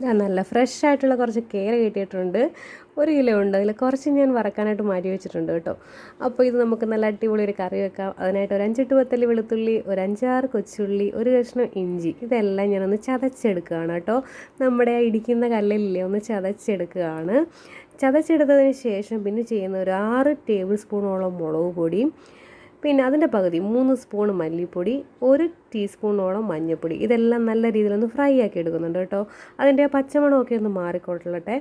ഇതാ നല്ല ഫ്രഷ് ആയിട്ടുള്ള കുറച്ച് കേര കിട്ടിയിട്ടുണ്ട്. ഒരു കിലോ ഉണ്ട്. അതിൽ കുറച്ച് ഞാൻ വറക്കാനായിട്ട് മാറ്റി വെച്ചിട്ടുണ്ട് കേട്ടോ. അപ്പോൾ ഇത് നമുക്ക് നല്ല അടിപൊളി ഒരു കറി വെക്കാം. അതിനായിട്ട് ഒരു അഞ്ചെട്ട് പത്തല്ലി വെളുത്തുള്ളി ഒരു അഞ്ചാറ് കൊച്ചുള്ളി ഒരു കഷ്ണം ഇഞ്ചി. ഇതെല്ലാം ഞാനൊന്ന് ചതച്ചെടുക്കുകയാണ് കേട്ടോ. നമ്മുടെ ആ ഇടിക്കുന്ന കല്ലില്ലേ ഒന്ന് ചതച്ചെടുക്കുകയാണ്. ചതച്ചെടുത്തതിന് ശേഷം പിന്നെ ചെയ്യുന്ന ഒരു ആറ് ടേബിൾ സ്പൂണോളം മുളക് പൊടിയും പിന്നെ അതിന്റെ പകുതി മൂന്ന് സ്പൂൺ മല്ലിപ്പൊടി ഒരു ടീസ്പൂണോളം മഞ്ഞൾപ്പൊടി. ഇതെല്ലാം നല്ല രീതിയിലൊന്ന് ഫ്രൈ ആക്കി എടുക്കുന്നുണ്ട് കേട്ടോ. അതിന്റെ പച്ചമണമൊക്കെ ഒന്ന് മാറിക്കൊള്ളട്ടെ.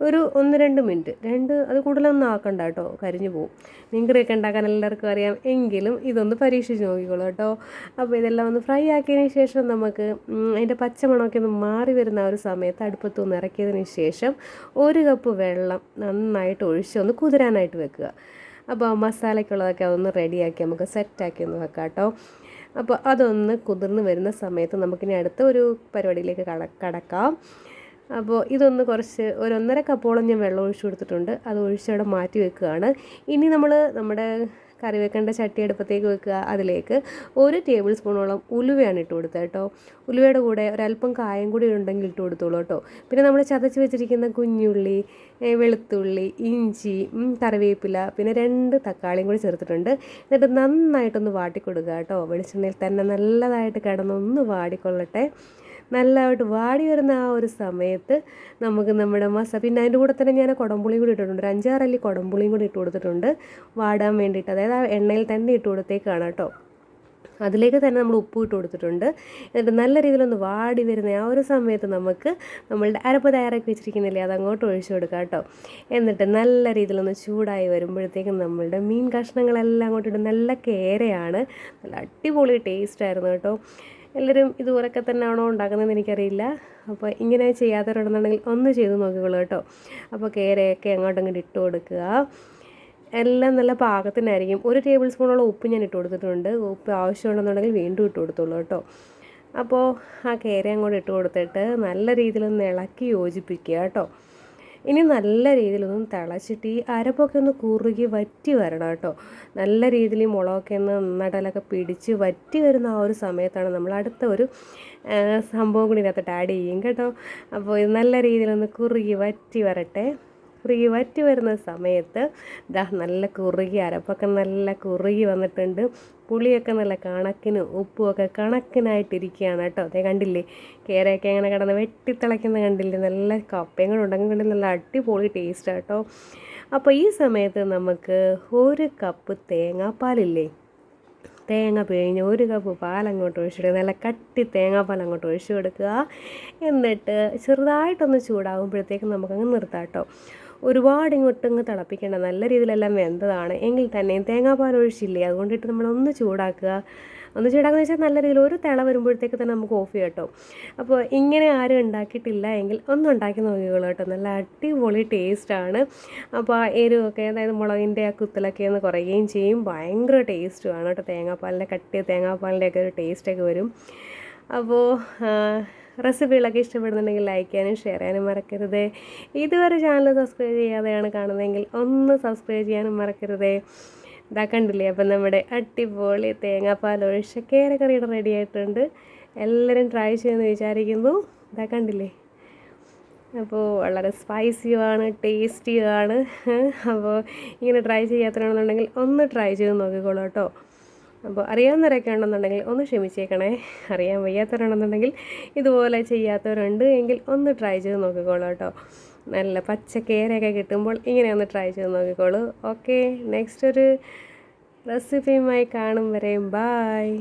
ഒരു ഒന്ന് രണ്ട് മിനിറ്റ്. രണ്ട് അത് കൂടുതലൊന്നും ആക്കണ്ട കേട്ടോ. കരിഞ്ഞു പോകും മീൻകറിയൊക്കെ ഉണ്ടാക്കാൻ എല്ലാവർക്കും അറിയാം. എങ്കിലും ഇതൊന്ന് പരീക്ഷിച്ച് നോക്കിക്കോളൂ കേട്ടോ. അപ്പോൾ ഇതെല്ലാം ഒന്ന് ഫ്രൈ ആക്കിയതിന് ശേഷം നമുക്ക് അതിന്റെ പച്ചമണമൊക്കെ ഒന്ന് മാറി വരുന്ന ആ ഒരു സമയത്ത് അടുപ്പത്ത് ഒന്ന് ഇറക്കിയതിന് ശേഷം ഒരു കപ്പ് വെള്ളം നന്നായിട്ട് ഒഴിച്ച് ഒന്ന് കുതിരാനായിട്ട് വെക്കുക. അപ്പോൾ മസാലയ്ക്കുള്ളതൊക്കെ അതൊന്ന് റെഡിയാക്കി നമുക്ക് സെറ്റാക്കി ഒന്ന് വെക്കാം കേട്ടോ. അപ്പോൾ അതൊന്ന് കുതിർന്ന് വരുന്ന സമയത്ത് നമുക്കിനി അടുത്ത ഒരു പരിപാടിയിലേക്ക് കട കടക്കാം. അപ്പോൾ ഇതൊന്ന് കുറച്ച് ഒരു ഒന്നര കപ്പോളം ഞാൻ വെള്ളം ഒഴിച്ചു കൊടുത്തിട്ടുണ്ട്. അത് ഒഴിച്ചവിടെ മാറ്റി വെക്കുകയാണ്. ഇനി നമ്മൾ നമ്മുടെ കറി വെക്കേണ്ട ചട്ടി അടുപ്പത്തേക്ക് വെക്കുക. അതിലേക്ക് ഒരു ടേബിൾ സ്പൂണോളം ഉലുവയാണ് ഇട്ട് കൊടുത്തത് കേട്ടോ. ഉലുവയുടെ കൂടെ ഒരല്പം കായം കൂടി ഉണ്ടെങ്കിൽ ഇട്ട് കൊടുത്തോളൂ കേട്ടോ. പിന്നെ നമ്മൾ ചതച്ച് വെച്ചിരിക്കുന്ന കുഞ്ഞുള്ളി വെളുത്തുള്ളി ഇഞ്ചി കറിവേപ്പില പിന്നെ രണ്ട് തക്കാളിയും കൂടി ചേർത്തിട്ടുണ്ട്. എന്നിട്ട് നന്നായിട്ടൊന്ന് വാട്ടിക്കൊടുക്കുക കേട്ടോ. വെളിച്ചെണ്ണയിൽ തന്നെ നല്ലതായിട്ട് കിടന്നൊന്ന് വാടിക്കൊള്ളട്ടെ. നല്ലതായിട്ട് വാടി വരുന്ന ആ ഒരു സമയത്ത് നമുക്ക് നമ്മുടെ മസ പിന്നെ അതിന്റെ കൂടെ തന്നെ ഞാൻ കുടംപുളിയും കൂടി ഇട്ടിട്ടുണ്ട്. ഒരു അഞ്ചാറല്ലി കുടംപുളിയും കൂടി ഇട്ട് കൊടുത്തിട്ടുണ്ട്. വാടാൻ വേണ്ടിയിട്ട്. അതായത് ആ എണ്ണയിൽ തന്നെ ഇട്ട് കൊടുത്തേക്കാണ് കേട്ടോ. അതിലേക്ക് തന്നെ നമ്മൾ ഉപ്പ് ഇട്ട് കൊടുത്തിട്ടുണ്ട്. എന്നിട്ട് നല്ല രീതിയിലൊന്ന് വാടി വരുന്ന ആ ഒരു സമയത്ത് നമുക്ക് നമ്മളുടെ അരപ്പ് തയ്യാറാക്കി വെച്ചിരിക്കുന്നില്ലേ അത് അങ്ങോട്ട് ഒഴിച്ചു കൊടുക്കാം കേട്ടോ. എന്നിട്ട് നല്ല രീതിയിലൊന്ന് ചൂടായി വരുമ്പോഴത്തേക്കും നമ്മളുടെ മീൻ കഷ്ണങ്ങളെല്ലാം അങ്ങോട്ട് നല്ല കേരയാണ്. നല്ല അടിപൊളി ടേസ്റ്റ് ആയിരുന്നു കേട്ടോ. എല്ലാവരും ഇതുപോലൊക്കെ തന്നെയാണോ ഉണ്ടാക്കുന്നതെന്ന് എനിക്കറിയില്ല. അപ്പോൾ ഇങ്ങനെ ചെയ്യാത്തവരുണ്ടെന്നുണ്ടെങ്കിൽ ഒന്ന് ചെയ്ത് നോക്കിക്കോളൂ കേട്ടോ. അപ്പോൾ കേരയൊക്കെ അങ്ങോട്ടും ഇങ്ങോട്ട് ഇട്ട് കൊടുക്കുക. എല്ലാം നല്ല പാകത്തിനായിരിക്കും. ഒരു ടേബിൾ സ്പൂണോളം ഉപ്പ് ഞാൻ ഇട്ട് കൊടുത്തിട്ടുണ്ട്. ഉപ്പ് ആവശ്യമുണ്ടെന്നുണ്ടെങ്കിൽ വീണ്ടും ഇട്ട് കൊടുത്തോളൂ കേട്ടോ. അപ്പോൾ ആ കേര അങ്ങോട്ട് ഇട്ട് കൊടുത്തിട്ട് നല്ല രീതിയിലൊന്ന് ഇളക്കി യോജിപ്പിക്കുക കേട്ടോ. ഇനി നല്ല രീതിയിലൊന്ന് തിളച്ചിട്ട് ഈ അരപ്പൊക്കെ ഒന്ന് കുറുകി വറ്റി വരണം കേട്ടോ. നല്ല രീതിയിൽ മുളകൊക്കെ ഒന്ന് നന്നായിട്ടൊക്കെ പിടിച്ച് വറ്റി വരുന്ന ആ ഒരു സമയത്താണ് നമ്മൾ അടുത്ത ഒരു സംഭവം കൂടി ഇതിനകത്തോട്ട് ആഡ് ചെയ്യും കേട്ടോ. അപ്പോൾ ഇത് നല്ല രീതിയിലൊന്ന് കുറുകി വറ്റി വരട്ടെ. കുറുകി വറ്റി വരുന്ന സമയത്ത് ഇതാ നല്ല കുറുകി അരപ്പൊക്കെ നല്ല കുറുകി വന്നിട്ടുണ്ട്. പുളിയൊക്കെ നല്ല കണക്കിന് ഉപ്പുമൊക്കെ കണക്കിനായിട്ടിരിക്കുകയാണ് കേട്ടോ. അതേ കണ്ടില്ലേ? കേരയൊക്കെ അങ്ങനെ കിടന്ന് വെട്ടിത്തിളയ്ക്കുന്ന കണ്ടില്ലേ? നല്ല കപ്പയും കൂടെ ഉണ്ടെങ്കിൽ കണ്ടില്ല? നല്ല അടിപൊളി ടേസ്റ്റ് കേട്ടോ. അപ്പോൾ ഈ സമയത്ത് നമുക്ക് ഒരു കപ്പ് തേങ്ങാപ്പാലില്ലേ? തേങ്ങ പിഴിഞ്ഞ് ഒരു കപ്പ് പാലങ്ങോട്ട് ഒഴിച്ചിട്ട് നല്ല കട്ടി തേങ്ങാപ്പാൽ അങ്ങോട്ട് ഒഴിച്ചു കൊടുക്കുക. എന്നിട്ട് ചെറുതായിട്ടൊന്ന് ചൂടാകുമ്പോഴത്തേക്കും നമുക്കങ്ങ് നിർത്താം കേട്ടോ. ഒരുപാട് ഇങ്ങോട്ട് ഇങ്ങ് തിളപ്പിക്കേണ്ട നല്ല രീതിയിലെല്ലാം വെന്തതാണ്. എങ്കിൽ തന്നെയും തേങ്ങാപ്പാൽ ഒഴിച്ചില്ലേ? അതുകൊണ്ടിട്ട് നമ്മളൊന്ന് ചൂടാക്കുക. ഒന്ന് ചൂടാക്കുക വെച്ചാൽ നല്ല രീതിയിൽ ഒരു തിള വരുമ്പോഴത്തേക്ക് തന്നെ നമുക്ക് ഓഫ് ചെയ്യാം കേട്ടോ. അപ്പോൾ ഇങ്ങനെ ആരും ഉണ്ടാക്കിയിട്ടില്ല എങ്കിൽ ഒന്ന് ഉണ്ടാക്കി നോക്കിക്കോളൂ കേട്ടോ. നല്ല അടിപൊളി ടേസ്റ്റാണ്. അപ്പോൾ ആ എരിവൊക്കെ അതായത് മുളകിന്റെ ആ കുത്തലൊക്കെ ഒന്ന് കുറയുകയും ചെയ്യും. ഭയങ്കര ടേസ്റ്റുമാണ് കേട്ടോ. തേങ്ങാപ്പാലിന്റെ കട്ടിയ തേങ്ങാപ്പാലിന്റെയൊക്കെ ഒരു ടേസ്റ്റൊക്കെ വരും. അപ്പോൾ റെസിപ്പികളൊക്കെ ഇഷ്ടപ്പെടുന്നുണ്ടെങ്കിൽ ലൈക്ക് ചെയ്യാനും ഷെയർ ചെയ്യാനും മറക്കരുത്. ഇതുവരെ ചാനൽ സബ്സ്ക്രൈബ് ചെയ്യാതെയാണ് കാണുന്നതെങ്കിൽ ഒന്ന് സബ്സ്ക്രൈബ് ചെയ്യാനും മറക്കരുത്. ഇതാ കണ്ടില്ലേ അപ്പം നമ്മുടെ അടിപൊളി തേങ്ങാപ്പാൽ ഒഴിച്ച കേരക്കറിയുടെ റെഡി ആയിട്ടുണ്ട്. എല്ലാവരും ട്രൈ ചെയ്യുമെന്ന് വിചാരിക്കുന്നു. ഇതാ കണ്ടില്ലേ? അപ്പോൾ വളരെ സ്പൈസിയുമാണ് ടേസ്റ്റിയുമാണ് അപ്പോൾ ഇങ്ങനെ ട്രൈ ചെയ്യാത്തതാണെന്നുണ്ടെങ്കിൽ ഒന്ന് ട്രൈ ചെയ്ത് നോക്കിക്കോളൂ കേട്ടോ. അപ്പോൾ അറിയാവുന്നവരൊക്കെ ഉണ്ടെന്നുണ്ടെങ്കിൽ ഒന്ന് ക്ഷമിച്ചേക്കണേ. അറിയാൻ വയ്യാത്തവരുണ്ടെന്നുണ്ടെങ്കിൽ ഇതുപോലെ ചെയ്യാത്തവരുണ്ട് എങ്കിൽ ഒന്ന് ട്രൈ ചെയ്ത് നോക്കിക്കോളൂ കേട്ടോ. നല്ല പച്ചക്കേരയൊക്കെ കിട്ടുമ്പോൾ ഇങ്ങനെ ഒന്ന് ട്രൈ ചെയ്ത് നോക്കിക്കോളൂ. ഓക്കെ നെക്സ്റ്റ് ഒരു റെസിപ്പിയുമായി കാണും വരെയും. ബായ്